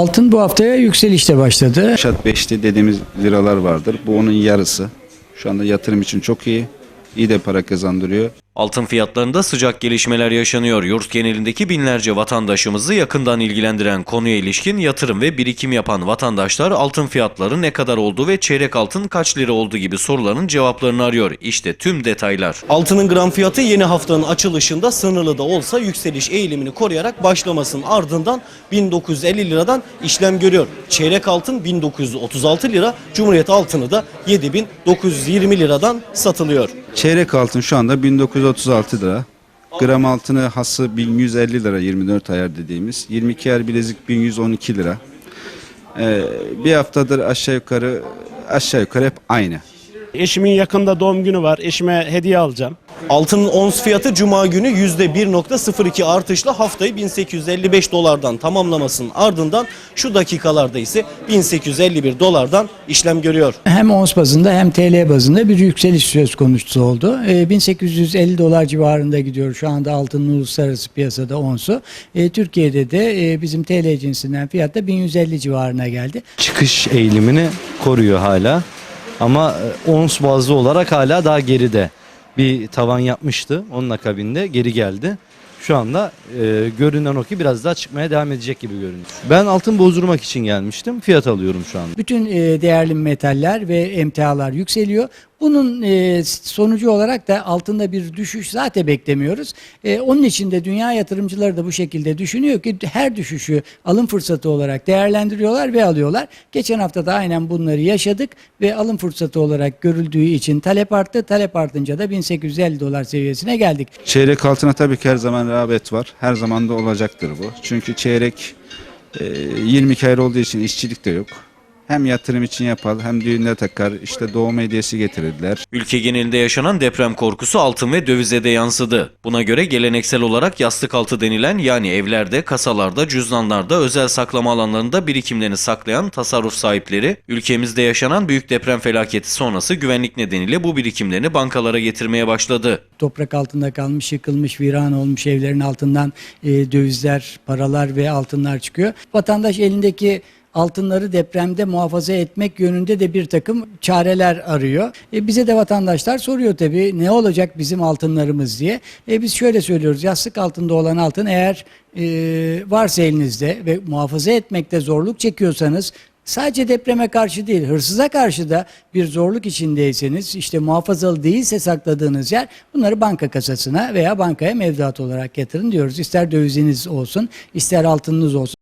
Altın bu haftaya yükselişte başladı. Şat 5'te dediğimiz liralar vardır. Bu onun yarısı. Şu anda yatırım için çok iyi. İyi de para kazandırıyor. Altın fiyatlarında sıcak gelişmeler yaşanıyor. Yurt genelindeki binlerce vatandaşımızı yakından ilgilendiren konuya ilişkin yatırım ve birikim yapan vatandaşlar altın fiyatları ne kadar oldu ve çeyrek altın kaç lira oldu gibi soruların cevaplarını arıyor. İşte tüm detaylar. Altının gram fiyatı yeni haftanın açılışında sınırlı da olsa yükseliş eğilimini koruyarak başlamasının ardından 1950 liradan işlem görüyor. Çeyrek altın 1936 lira, Cumhuriyet altını da 7920 liradan satılıyor. Çeyrek altın şu anda 1936 lira. Gram altını hası 1150 lira 24 ayar dediğimiz. 22 ayar bilezik 1112 lira. Ee, bir haftadır aşağı yukarı aşağı yukarı hep aynı. Eşimin yakında doğum günü var. Eşime hediye alacağım. Altının ons fiyatı Cuma günü %1.02 artışla haftayı 1855 dolardan tamamlamasının ardından şu dakikalarda ise 1851 dolardan işlem görüyor. Hem ons bazında hem TL bazında bir yükseliş söz konusu oldu. Ee, 1850 dolar civarında gidiyor şu anda altının uluslararası piyasada onsu. Ee, Türkiye'de de e, bizim TL cinsinden fiyat da 1150 civarına geldi. çıkış eğilimini koruyor hala. Ama e, ons bazlı olarak hala daha geride. Bir tavan yapmıştı. Onun akabinde geri geldi. Şu anda e, görünen o ki biraz daha çıkmaya devam edecek gibi görünüyor. Ben altın bozdurmak için gelmiştim. Fiyat alıyorum şu anda. Bütün e, değerli metaller ve emtialar yükseliyor. Bunun e, sonucu olarak da altında bir düşüş zaten beklemiyoruz. E, onun için de dünya yatırımcıları da bu şekilde düşünüyor ki her düşüşü alım fırsatı olarak değerlendiriyorlar ve alıyorlar. Geçen hafta da aynen bunları yaşadık ve alım fırsatı olarak görüldüğü için talep arttı. Talep artınca da 1850 dolar seviyesine geldik. Çeyrek altına tabii ki her zaman rağbet var. Her zaman da olacaktır bu. Çünkü çeyrek e, 22 ayar olduğu için işçilik de yok. Hem yatırım için yapar hem düğünde takar. İşte doğum hediyesi getirirler. Ülke genelinde yaşanan deprem korkusu altın ve dövize de yansıdı. Buna göre geleneksel olarak yastık altı denilen yani evlerde, kasalarda, cüzdanlarda, özel saklama alanlarında birikimlerini saklayan tasarruf sahipleri, ülkemizde yaşanan büyük deprem felaketi sonrası güvenlik nedeniyle bu birikimlerini bankalara getirmeye başladı. toprak altında kalmış, yıkılmış, viran olmuş evlerin altından e, dövizler, paralar ve altınlar çıkıyor. Vatandaş elindeki altınları depremde muhafaza etmek yönünde de bir takım çareler arıyor. E, bize de vatandaşlar soruyor tabii ne olacak bizim altınlarımız diye. E, biz şöyle söylüyoruz yastık altında olan altın eğer e, varsa elinizde ve muhafaza etmekte zorluk çekiyorsanız Sadece depreme karşı değil, hırsıza karşı da bir zorluk içindeyseniz, işte muhafazalı değilse sakladığınız yer, bunları banka kasasına veya bankaya mevduat olarak yatırın diyoruz. İster döviziniz olsun, ister altınınız olsun.